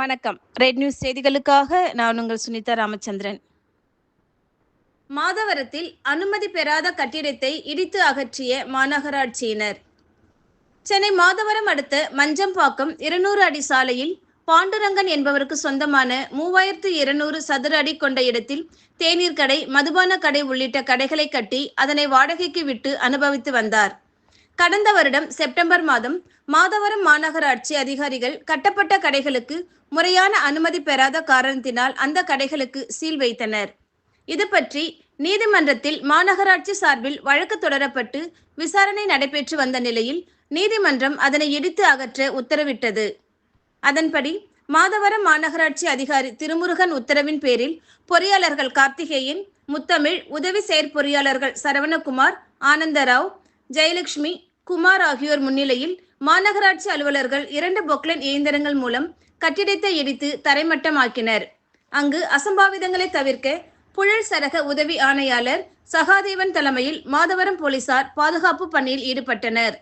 வணக்கம். Red news செய்திகளுக்காக நான் உங்கள் சுனிதா ராமச்சந்திரன். மாதவரத்தில் அனுமதி பெறாத கட்டிடத்தை இடித்து அகற்றிய மாநகராட்சியினர். சென்னை மாதவரம் அடுத்த மஞ்சம்பாக்கம் இருநூறு அடி சாலையில் பாண்டுரங்கன் என்பவருக்கு சொந்தமான மூவாயிரத்து இருநூறு சதுர அடி கொண்ட இடத்தில் தேநீர் கடை மதுபான கடை உள்ளிட்ட கடைகளை கட்டி அதனை வாடகைக்கு விட்டு அனுபவித்து வந்தார். கடந்த வருடம் செப்டம்பர் மாதம் மாதவரம் மாநகராட்சி அதிகாரிகள் கட்டப்பட்ட கடைகளுக்கு முறையான அனுமதி பெறாத காரணத்தினால் அந்த கடைகளுக்கு சீல் வைத்தனர். இது பற்றி நீதிமன்றத்தில் மாநகராட்சி சார்பில் வழக்கு தொடரப்பட்டு விசாரணை நடைபெற்று வந்த நிலையில் நீதிமன்றம் அதனை இடித்து அகற்ற உத்தரவிட்டது. அதன்படி மாதவரம் மாநகராட்சி அதிகாரி திருமுருகன் உத்தரவின் பேரில் பொறியாளர்கள் கார்த்திகேயன் முத்தமிழ் உதவி செயற்பொறியாளர்கள் சரவணகுமார் ஆனந்தராவ் ஜெயலட்சுமி குமார் ஆகியோர் முன்னிலையில் மாநகராட்சி அலுவலர்கள் இரண்டு பொக்லைன் இயந்திரங்கள் மூலம் கட்டிடத்தை இடித்து தரைமட்டமாக்கினர். அங்கு அசம்பாவிதங்களை தவிர்க்க புழல் சரக உதவி ஆணையாளர் சகாதேவன் தலைமையில் மாதவரம் போலீசார் பாதுகாப்பு பணியில் ஈடுபட்டனர்.